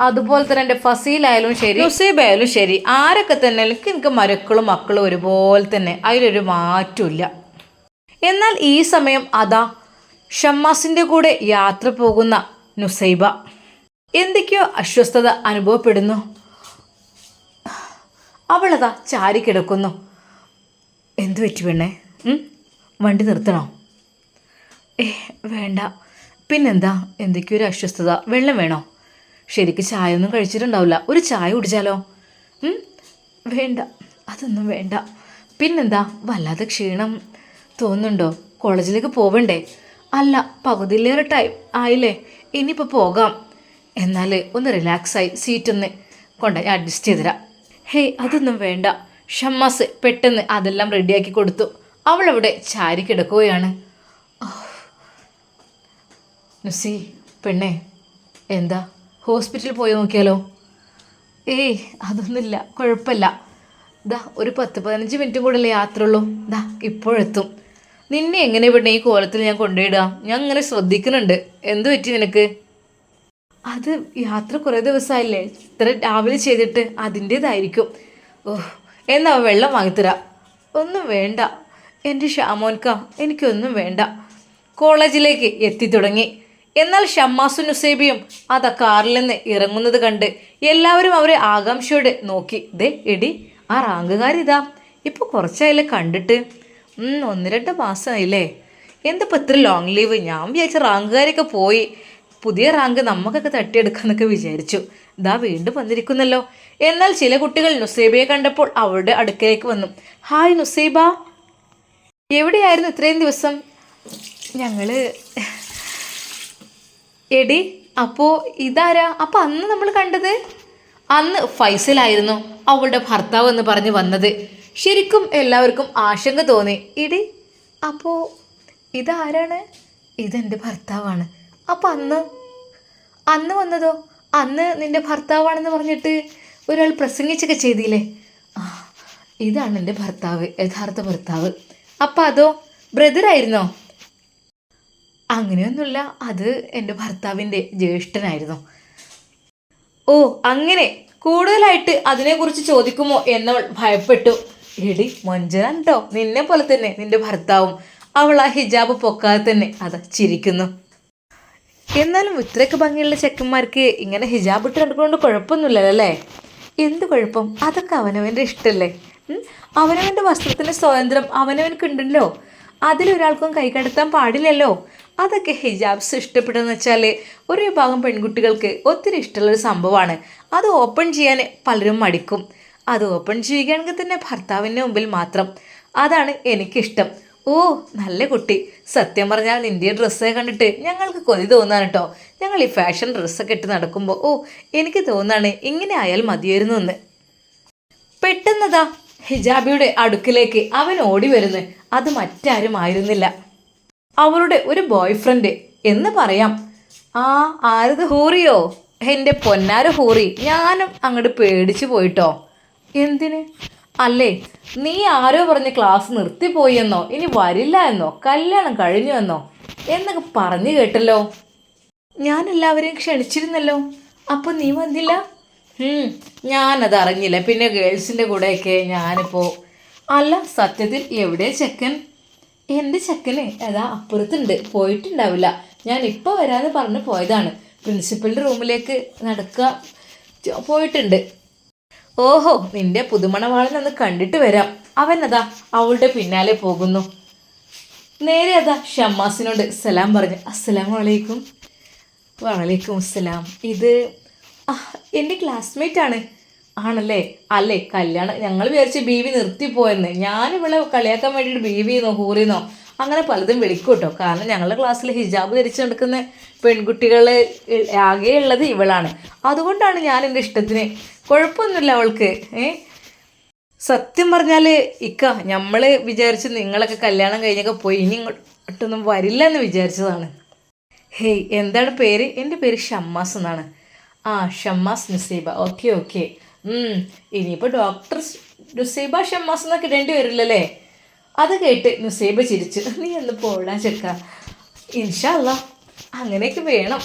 അതുപോലെ തന്നെ എന്റെ ഫസീലായാലും ശരി നുസീബായാലും ശരി ആരൊക്കെ തന്നെ എനിക്ക് എനിക്ക് മരക്കളും മക്കളും ഒരുപോലെ തന്നെ അതിലൊരു മാറ്റമില്ല. എന്നാൽ ഈ സമയം അതാ ഷമ്മാസിന്റെ കൂടെ യാത്ര പോകുന്ന നുസൈബ. എന്തൊക്കെയോ അസ്വസ്ഥത അനുഭവപ്പെടുന്നു. അവളതാ ചാരി കിടക്കുന്നു. എന്തു പറ്റി പെണ്ണേ? വണ്ടി നിർത്തണോ? ഏ വേണ്ട. പിന്നെന്താ? എന്തൊക്കെയോ ഒരു അസ്വസ്ഥത. വെള്ളം വേണോ? ശരിക്ക് ചായ ഒന്നും കഴിച്ചിട്ടുണ്ടാവില്ല. ഒരു ചായ കുടിച്ചാലോ? വേണ്ട. അതൊന്നും വേണ്ട. പിന്നെന്താ? വല്ലാതെ ക്ഷീണം തോന്നുന്നുണ്ടോ? കോളേജിലേക്ക് പോവണ്ടേ? അല്ല പകുതിയിലേറെ ടൈം ആയില്ലേ. ഇനിയിപ്പോൾ പോകാം. എന്നാൽ ഒന്ന് റിലാക്സായി സീറ്റൊന്ന് കൊണ്ടുപോയി അഡ്ജസ്റ്റ് ചെയ്ത് തരാം. ഹേയ് അതൊന്നും വേണ്ട. ഷമ്മാസ് പെട്ടെന്ന് അതെല്ലാം റെഡിയാക്കി കൊടുത്തു. അവളവിടെ ചാരി കിടക്കുകയാണ്. നുസി പെണ്ണേ എന്താ? ഹോസ്പിറ്റലിൽ പോയി നോക്കിയാലോ? ഏയ് അതൊന്നുമില്ല. കുഴപ്പമില്ല. ദാ ഒരു പത്ത് പതിനഞ്ച് മിനിറ്റും കൂടെ അല്ലേ യാത്ര ഉള്ളൂ ദാ ഇപ്പോഴെത്തും. നിന്നെ എങ്ങനെ വിടണം ഈ കോലത്തിൽ ഞാൻ കൊണ്ടുപോയിടുക ഞാൻ അങ്ങനെ ശ്രദ്ധിക്കുന്നുണ്ട്. എന്ത് പറ്റി നിനക്ക്? അത് യാത്ര കുറേ ദിവസമായില്ലേ? ഇത്ര രാവിലെ ചെയ്തിട്ട് അതിന്റേതായിരിക്കും. ഓ എന്നാ വെള്ളം വാങ്ങിത്തരാം. ഒന്നും വേണ്ട. എന്റെ ഷാമോൻക്ക എനിക്കൊന്നും വേണ്ട. കോളേജിലേക്ക് എത്തി തുടങ്ങി. എന്നാൽ ഷമ്മാസു നുസൈബിയും അതാ കാറിൽ നിന്ന് ഇറങ്ങുന്നത് കണ്ട് എല്ലാവരും അവരെ ആകാംക്ഷയോടെ നോക്കി. ദേ എടി ആ റാങ്കുകാരിതാ ഇപ്പോൾ കുറച്ചായില്ലേ കണ്ടിട്ട് ഒന്ന് രണ്ട് മാസമായില്ലേ എന്തിപ്പോൾ ഇത്ര ലോങ് ലീവ് ഞാൻ വിചാരിച്ച റാങ്കുകാരൊക്കെ പോയി. പുതിയ റാങ്ക് നമുക്കൊക്കെ തട്ടിയെടുക്കാമെന്നൊക്കെ വിചാരിച്ചു. ദാ വീണ്ടും വന്നിരിക്കുന്നല്ലോ. എന്നാൽ ചില കുട്ടികൾ നുസൈബയെ കണ്ടപ്പോൾ അവളുടെ അടുക്കലേക്ക് വന്നു. ഹായ് നുസൈബ. എവിടെയായിരുന്നു ഇത്രയും ദിവസം? ഞങ്ങൾ എടി അപ്പോൾ ഇതാരാ? അപ്പോൾ അന്ന് നമ്മൾ കണ്ടത്? അന്ന് ഫൈസലായിരുന്നു അവളുടെ ഭർത്താവ് എന്ന് പറഞ്ഞ് വന്നത്. ശരിക്കും എല്ലാവർക്കും ആശങ്ക തോന്നി. ഇടി അപ്പോൾ ഇതാരാണ്? ഇതെന്റെ ഭർത്താവാണ്. അപ്പോൾ അന്ന്? അന്ന് വന്നതോ? അന്ന് നിന്റെ ഭർത്താവാണെന്ന് പറഞ്ഞിട്ട് ഒരാൾ പ്രസംഗിച്ചൊക്കെ ചെയ്തില്ലേ? ഇതാണ് എന്റെ ഭർത്താവ് യഥാർത്ഥ ഭർത്താവ്. അപ്പം അതോ ബ്രദറായിരുന്നോ? അങ്ങനെയൊന്നുമില്ല. അത് എന്റെ ഭർത്താവിന്റെ ജ്യേഷ്ഠനായിരുന്നു. ഓ അങ്ങനെ കൂടുതലായിട്ട് അതിനെക്കുറിച്ച് ചോദിക്കുമോ എന്നവൾ ഭയപ്പെട്ടു. എടി മൊഞ്ചനാണ് കേട്ടോ നിന്നെ പോലെ തന്നെ നിന്റെ ഭർത്താവും. അവൾ ആ ഹിജാബ് പൊക്കാതെ തന്നെ അത് ചിരിക്കുന്നു. എന്നാലും ഇത്രയൊക്കെ ഭംഗിയുള്ള ചെക്കന്മാർക്ക് ഇങ്ങനെ ഹിജാബ് ഇട്ട് നടക്കുന്നതുകൊണ്ട് കുഴപ്പമൊന്നുമില്ലല്ലോ? അല്ലേ എന്ത് കുഴപ്പം? അതൊക്കെ അവനവന്റെ ഇഷ്ടമല്ലേ? അവനവന്റെ വസ്ത്രത്തിന്റെ സ്വാതന്ത്ര്യം അവനവനക്കുണ്ടല്ലോ അതിലൊരാൾക്കും കൈകടത്താൻ പാടില്ലല്ലോ. അതൊക്കെ ഹിജാബ്സ് ഇഷ്ടപ്പെടുന്ന വെച്ചാൽ ഒരു ഭാഗം പെൺകുട്ടികൾക്ക് ഒത്തിരി ഇഷ്ടമുള്ളൊരു സംഭവമാണ്. അത് ഓപ്പൺ ചെയ്യാൻ പലരും മടിക്കും. അത് ഓപ്പൺ ചെയ്യുകയാണെങ്കിൽ തന്നെ ഭർത്താവിന്റെ മുമ്പിൽ മാത്രം. അതാണ് എനിക്കിഷ്ടം. ഓ നല്ല കുട്ടി. സത്യം പറഞ്ഞാൽ നിന്റെ ഡ്രസ്സൊക്കെ കണ്ടിട്ട് ഞങ്ങൾക്ക് കൊതി തോന്നാണ് കേട്ടോ ഞങ്ങൾ ഈ ഫാഷൻ ഡ്രസ്സൊക്കെ ഇട്ട് നടക്കുമ്പോൾ ഓ എനിക്ക് തോന്നാണ് ഇങ്ങനെ ആയാൽ മതിയായിരുന്നു എന്ന്. പെട്ടെന്നതാ ഹിജാബിയുടെ അടുക്കിലേക്ക് അവൻ ഓടി വരുന്നു. അത് മറ്റാരും ആയിരുന്നില്ല. അവളുടെ ഒരു ബോയ് ഫ്രണ്ട് എന്ന് പറയാം. ആ ആരത് ഹൂറിയോ? എന്റെ പൊന്നാര ഹൂറി ഞാനും അങ്ങോട്ട് പേടിച്ചു പോയിട്ടോ. എന്തിന്? അല്ലേ നീ ആരോ പറഞ്ഞ് ക്ലാസ് നിർത്തിപ്പോയി എന്നോ ഇനി വരില്ല എന്നോ കല്യാണം കഴിഞ്ഞു എന്നോ എന്നൊക്കെ പറഞ്ഞു കേട്ടല്ലോ. ഞാൻ എല്ലാവരെയും ക്ഷണിച്ചിരുന്നല്ലോ. അപ്പോൾ നീ വന്നില്ല? ഞാനത് അറിഞ്ഞില്ല. പിന്നെ ഗേൾസിന്റെ കൂടെയൊക്കെ ഞാനിപ്പോൾ അല്ല സത്യത്തിൽ എവിടെ ചെക്കൻ? എന്റെ ചക്കനെ? അതാ അപ്പുറത്തുണ്ട്. പോയിട്ടുണ്ടാവില്ല. ഞാൻ ഇപ്പോൾ വരാമെന്ന് പറഞ്ഞ് പോയതാണ്. പ്രിൻസിപ്പലിന്റെ റൂമിലേക്ക് നടക്കുക പോയിട്ടുണ്ട്. ഓഹോ നിന്റെ പുതുമണവാളനൊന്ന് കണ്ടിട്ട് വരാം. അവൻ അതാ അവളുടെ പിന്നാലെ പോകുന്നു. നേരെ അതാ ഷമ്മാസിനോട് സലാം പറഞ്ഞു. അസ്സലാം വലൈക്കും വലൈക്കും അസ്സലാം ഇത് എന്റെ ക്ലാസ്മേറ്റ് ആണ് ആണല്ലേ? അല്ലേ കല്യാണം ഞങ്ങൾ വിചാരിച്ച് ബി വി നിർത്തിപ്പോയെന്ന് ഞാനിവിടെ കളിയാക്കാൻ വേണ്ടിയിട്ട് ബി വിന്നോ ഹൂറിന്നോ അങ്ങനെ പലതും വിളിക്കും കേട്ടോ കാരണം ഞങ്ങളുടെ ക്ലാസ്സിൽ ഹിജാബ് ധരിച്ച് നടക്കുന്ന പെൺകുട്ടികൾ ആകെ ഉള്ളത് ഇവളാണ്. അതുകൊണ്ടാണ് ഞാൻ എന്റെ ഇഷ്ടത്തിന്. കുഴപ്പമൊന്നുമില്ല അവൾക്ക്. ഏ? സത്യം പറഞ്ഞാൽ ഇക്ക നമ്മൾ വിചാരിച്ച് നിങ്ങളൊക്കെ കല്യാണം കഴിഞ്ഞൊക്കെ പോയി ഇനി ഇങ്ങോട്ടൊന്നും വരില്ല എന്ന് വിചാരിച്ചതാണ്. ഹേയ് എന്താണ് പേര്? എന്റെ പേര് ഷമ്മാസ് എന്നാണ്. ആ ഷമ്മാസ് നസീബ. Okay okay. ഇനിയിപ്പോൾ ഡോക്ടർ നുസൈബ ഷമ്മാസ് എന്നൊക്കെ ഇടേണ്ടി വരില്ലല്ലേ? അത് കേട്ട് നുസൈബ ചിരിച്ചു നീ ഒന്ന് പോടാ ചെക്ക. ഇൻഷല്ല അങ്ങനെയൊക്കെ വേണം.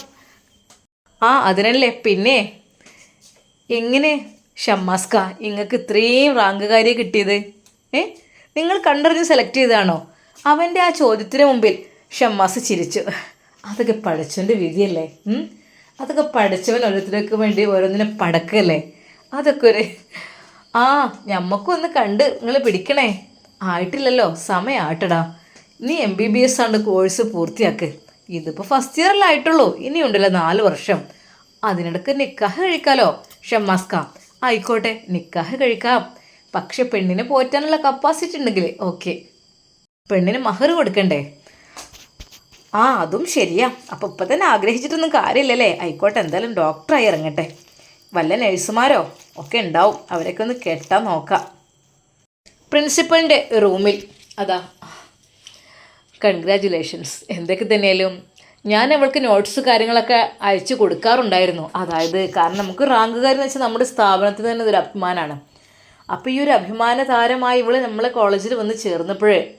ആ അതിനല്ലേ. പിന്നെ എങ്ങനെ ഷമ്മാസ്ക നിങ്ങൾക്ക് ഇത്രയും റാങ്കുകാരിയെ കിട്ടിയത്? ഏ? നിങ്ങൾ കണ്ടറിഞ്ഞ് സെലക്ട് ചെയ്തതാണോ? അവന്റെ ആ ചോദ്യത്തിന് മുമ്പിൽ ഷമ്മാസ് ചിരിച്ചു അതൊക്കെ പഠിച്ചവന്റെ വിധിയല്ലേ? അതൊക്കെ പഠിച്ചവൻ ഓരോരുത്തർക്ക് വേണ്ടി ഓരോന്നിനെ പടക്കല്ലേ? അതൊക്കെ ഒരു ആ ഞമ്മക്കൊന്ന് കണ്ട് നിങ്ങൾ പിടിക്കണേ. ആയിട്ടില്ലല്ലോ സമയമായിട്ടടാ നീ എം ബി ബി എസ് ആണ് കോഴ്സ് പൂർത്തിയാക്ക്. ഇതിപ്പോൾ ഫസ്റ്റ് ഇയറിലായിട്ടുള്ളൂ ഇനിയുണ്ടല്ലോ നാല് വർഷം. അതിനിടക്ക് നിക്കാഹ് കഴിക്കാലോ. ഷമ്മാസ്ക. ആയിക്കോട്ടെ നിക്കാഹ് കഴിക്കാം. പക്ഷെ പെണ്ണിനെ പോറ്റാനുള്ള കപ്പാസിറ്റി ഉണ്ടെങ്കിൽ ഓക്കെ. പെണ്ണിന് മഹർ കൊടുക്കണ്ടേ? ആ അതും ശരിയാ. അപ്പം ഇപ്പം തന്നെ ആഗ്രഹിച്ചിട്ടൊന്നും കാര്യമില്ലല്ലേ? ആയിക്കോട്ടെ എന്തായാലും ഡോക്ടറായി ഇറങ്ങട്ടെ. വല്ല നഴ്സുമാരോ ഒക്കെ ഉണ്ടാവും. അവരൊക്കെ ഒന്ന് കെട്ടാൻ നോക്കാം. പ്രിൻസിപ്പളിന്റെ റൂമിൽ. അതാ. കൺഗ്രാറ്റുലേഷൻസ് എന്തൊക്കെ തന്നെയാലും ഞാൻ അവൾക്ക് നോട്ട്സ് കാര്യങ്ങളൊക്കെ അയച്ചു കൊടുക്കാറുണ്ടായിരുന്നു. അതായത് കാരണം നമുക്ക് റാങ്കുകാരെന്ന് വെച്ചാൽ നമ്മുടെ സ്ഥാപനത്തിന് തന്നെ ഒരു അഭിമാനമാണ് അപ്പോൾ ഈ ഒരു അഭിമാന താരമായി ഇവൾ നമ്മളെ കോളേജിൽ വന്ന് ചേർന്നപ്പോഴേ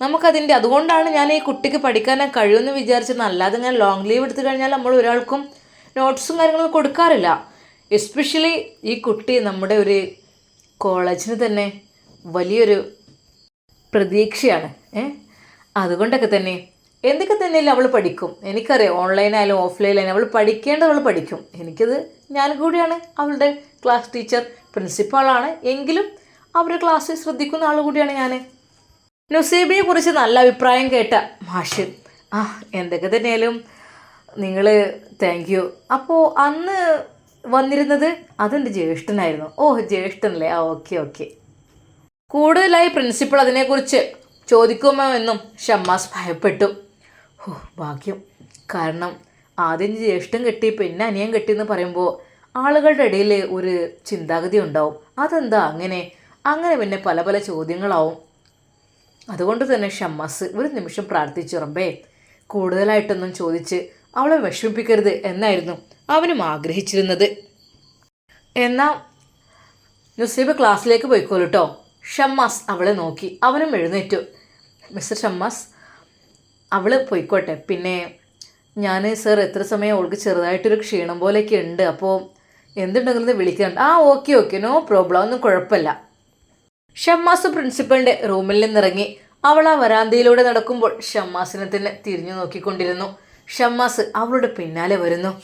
നമുക്കതിന്റെ അതുകൊണ്ടാണ് ഞാൻ ഈ കുട്ടിക്ക് പഠിക്കാൻ കഴിയുമെന്ന് വിചാരിച്ചിരുന്നത് അല്ലാതെ ഞാൻ ലോങ് ലീവ് എടുത്തു കഴിഞ്ഞാൽ നമ്മൾ ഒരാൾക്കും നോട്ട്സും കാര്യങ്ങളും കൊടുക്കാറില്ല. എസ്പെഷ്യലി ഈ കുട്ടി നമ്മുടെ ഒരു കോളേജിന് തന്നെ വലിയൊരു പ്രതീക്ഷയാണ് ഏ? അതുകൊണ്ടൊക്കെ തന്നെ എന്തൊക്കെ തന്നെയല്ലേ അവൾ പഠിക്കും. എനിക്കറിയാം ഓൺലൈനായാലും ഓഫ്ലൈനായാലും അവൾ പഠിക്കേണ്ടത് അവൾ പഠിക്കും. എനിക്കത് ഞാൻ കൂടിയാണ് അവളുടെ ക്ലാസ് ടീച്ചർ പ്രിൻസിപ്പാളാണ് എങ്കിലും അവരുടെ ക്ലാസ്സിൽ ശ്രദ്ധിക്കുന്ന ആൾ കൂടിയാണ് ഞാൻ നുസീബിയെ കുറിച്ച് നല്ല അഭിപ്രായം കേട്ട മാഷ് ആ എന്തൊക്കെ തന്നെയാലും നിങ്ങൾ താങ്ക് യു അപ്പോൾ അന്ന് വന്നിരുന്നത്? അതെന്റെ ജ്യേഷ്ഠനായിരുന്നു? ഓ ജ്യേഷ്ഠനല്ലേ. ആ ഓക്കെ ഓക്കെ. കൂടുതലായി പ്രിൻസിപ്പൾ അതിനെക്കുറിച്ച് ചോദിക്കുമോ എന്നും ഷമ്മാസ് ഭയപ്പെട്ടു. ഓ ഭാഗ്യം. കാരണം ആദ്യം ജ്യേഷ്ഠം കെട്ടി പിന്നെ അനിയൻ കെട്ടി എന്ന് പറയുമ്പോൾ ആളുകളുടെ ഇടയിൽ ഒരു ചിന്താഗതി ഉണ്ടാവും. അതെന്താ അങ്ങനെ? അങ്ങനെ പിന്നെ പല പല ചോദ്യങ്ങളാവും. അതുകൊണ്ട് തന്നെ ഷമ്മാസ് ഒരു നിമിഷം പ്രാർത്ഥിച്ചുറമ്പേ കൂടുതലായിട്ടൊന്നും ചോദിച്ച് അവളെ വിഷമിപ്പിക്കരുത് എന്നായിരുന്നു അവനും ആഗ്രഹിച്ചിരുന്നത്. എന്നാൽ നുസീബ് ക്ലാസ്സിലേക്ക് പോയിക്കോളൂ കേട്ടോ ഷമ്മാസ് അവളെ നോക്കി. അവനും എഴുന്നേറ്റു. മിസ്റ്റർ ഷമ്മാസ് അവൾ പോയിക്കോട്ടെ. പിന്നെ ഞാൻ സർ എത്ര സമയം അവൾക്ക് ചെറുതായിട്ടൊരു ക്ഷീണം പോലെയൊക്കെ ഉണ്ട് അപ്പോൾ എന്തുണ്ടെങ്കിലും വിളിക്കുന്നുണ്ട് ആ ഓക്കെ ഓക്കെ. No problem. ഒന്നും കുഴപ്പമില്ല. ഷമ്മാസ് പ്രിൻസിപ്പളിന്റെ റൂമിൽ നിന്നിറങ്ങി. അവൾ ആ വരാന്തയിലൂടെ നടക്കുമ്പോൾ ഷമ്മാസിനെ തന്നെ തിരിഞ്ഞു നോക്കിക്കൊണ്ടിരുന്നു. ഷമ്മാസ് അവളുടെ പിന്നാലെ വരുന്നു.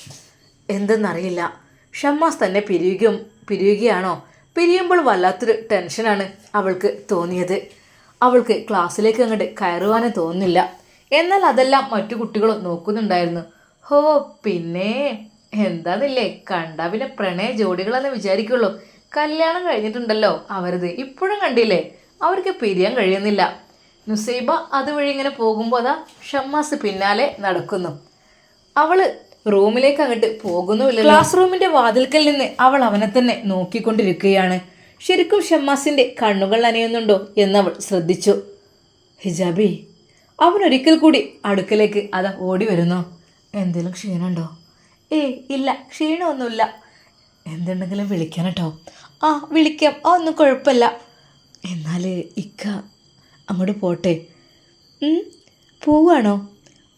എന്തെന്നറിയില്ല. ഷമ്മാസ് തന്നെ പിരിയുകയും പിരിയുകയാണോ? പിരിയുമ്പോൾ വല്ലാത്തൊരു ടെൻഷനാണ് അവൾക്ക് തോന്നിയത്. അവൾക്ക് ക്ലാസ്സിലേക്ക് അങ്ങോട്ട് കയറുവാനേ തോന്നുന്നില്ല. എന്നാൽ അതെല്ലാം മറ്റു കുട്ടികളും നോക്കുന്നുണ്ടായിരുന്നു. ഹോ പിന്നെ? എന്താന്നില്ലേ? കണ്ട പിന്നെ പ്രണയ ജോഡികളെന്ന് വിചാരിക്കുള്ളൂ. കല്യാണം കഴിഞ്ഞിട്ടുണ്ടല്ലോ. അവരത് ഇപ്പോഴും കണ്ടില്ലേ? അവർക്ക് പിരിയാൻ കഴിയുന്നില്ല. നുസൈബ അതുവഴി ഇങ്ങനെ പോകുമ്പോൾ അതാ ഷമ്മാസ് പിന്നാലെ നടക്കുന്നു. അവൾ റൂമിലേക്ക് അങ്ങോട്ട് പോകുന്നുമില്ല ക്ലാസ് റൂമിന്റെ വാതിൽക്കൽ നിന്ന് അവൾ അവനെ തന്നെ നോക്കിക്കൊണ്ടിരിക്കുകയാണ്. ശരിക്കും ഷമ്മാസിന്റെ കണ്ണുകൾ നനയുന്നുണ്ടോ എന്നവൾ ശ്രദ്ധിച്ചു. ഹിജാബി അവൻ ഒരിക്കൽ കൂടി അടുക്കലേക്ക് അതാ ഓടി വരുന്നു. എന്തെങ്കിലും ക്ഷീണമുണ്ടോ? ഏ ഇല്ല ക്ഷീണമൊന്നുമില്ല. എന്തുണ്ടെങ്കിലും വിളിക്കണം കേട്ടോ ആ വിളിക്കാം. ആ ഒന്നും കുഴപ്പമില്ല. എന്നാൽ ഇക്ക അങ്ങോട്ട് പോട്ടെ. പോവാണോ?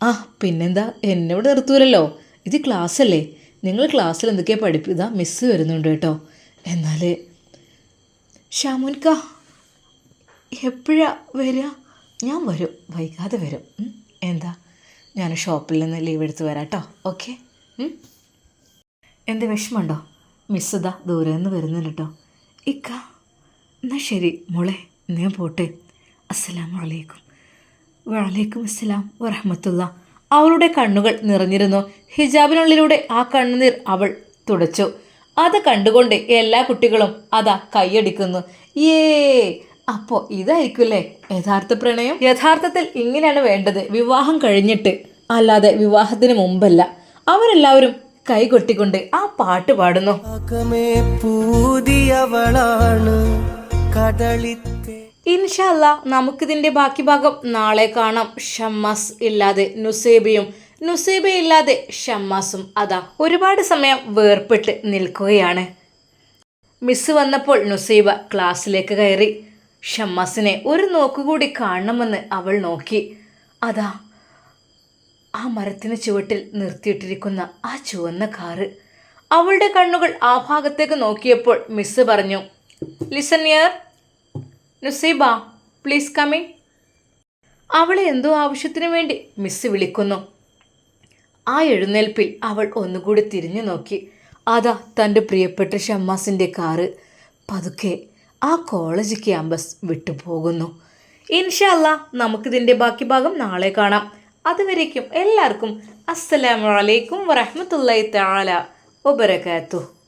ആ പിന്നെന്താ? എന്നോട് നിർത്തൂലല്ലോ. ഇത് ക്ലാസ് അല്ലേ നിങ്ങൾ ക്ലാസ്സിൽ എന്തൊക്കെയാണ് പഠിപ്പിതാ മിസ്സ് വരുന്നുണ്ട് കേട്ടോ. എന്നാൽ ഷാമുൻക എപ്പോഴാ വരിക ഞാൻ വരും. വൈകാതെ വരും. എന്താ? ഞാൻ ഷോപ്പിൽ നിന്ന് ലീവ് എടുത്ത് വരാം കേട്ടോ. ഓക്കെ എന്ത് വിഷമമുണ്ടോ? മിസ് ഇതാ ദൂരെ നിന്ന് വരുന്നില്ല കേട്ടോ. ഇക്ക എന്നാ ശരി മോളെ ഞാൻ പോട്ടെ. അസ്സലാമു അലൈക്കും. വലൈക്കും അസ്സലാം വറഹമത്തുള്ള. അവളുടെ കണ്ണുകൾ നിറഞ്ഞിരുന്നു. ഹിജാബിനുള്ളിലൂടെ ആ കണ്ണുനീർ അവൾ തുടച്ചു. അത് കണ്ടുകൊണ്ട് എല്ലാ കുട്ടികളും അതാ കൈയടിക്കുന്നു. ഏ അപ്പോൾ ഇതായിരിക്കുമല്ലേ? യഥാർത്ഥ പ്രണയം? യഥാർത്ഥത്തിൽ ഇങ്ങനെയാണ് വേണ്ടത്. വിവാഹം കഴിഞ്ഞിട്ട്. അല്ലാതെ വിവാഹത്തിന് മുമ്പല്ല. അവരെല്ലാവരും കൈകൊട്ടിക്കൊണ്ട് ആ പാട്ട് പാടുന്നു. കടളിത്തേ ഇൻഷല്ല നമുക്കിതിന്റെ ബാക്കി ഭാഗം നാളെ കാണാം. ഷമ്മാസ് ഇല്ലാതെ നുസേബയും നുസേബ ഇല്ലാതെ ഷമ്മാസും അതാ ഒരുപാട് സമയം വേർപെട്ട് നിൽക്കുകയാണ്. മിസ് വന്നപ്പോൾ നുസൈബ ക്ലാസ്സിലേക്ക് കയറി. ഷമ്മാസിനെ ഒരു നോക്കുകൂടി കാണണമെന്ന് അവൾ നോക്കി. അതാ ആ മരത്തിന് ചുവട്ടിൽ നിർത്തിയിട്ടിരിക്കുന്ന ആ ചുവന്ന കാറ്. അവളുടെ കണ്ണുകൾ ആ ഭാഗത്തേക്ക് നോക്കിയപ്പോൾ മിസ് പറഞ്ഞു listen your Nusaiba please coming അവളെ എന്തോ ആവശ്യത്തിനു വേണ്ടി മിസ് വിളിക്കുന്നു. ആ എഴുന്നേൽപ്പിൽ അവൾ ഒന്നുകൂടി തിരിഞ്ഞു നോക്കി. അതാ തന്റെ പ്രിയപ്പെട്ട ഷമ്മാസിന്റെ കാറ്. പതുക്കെ ആ കോളേജ് ക്യാമ്പസ് വിട്ടുപോകുന്നു. ഇൻഷല്ല നമുക്കിതിന്റെ ബാക്കി ഭാഗം നാളെ കാണാം. അതുവരേക്കും എല്ലാവർക്കും അസ്സലാമലൈക്കും വറഹ്മത്തുള്ളാഹി തആല വബറകാതുഹു.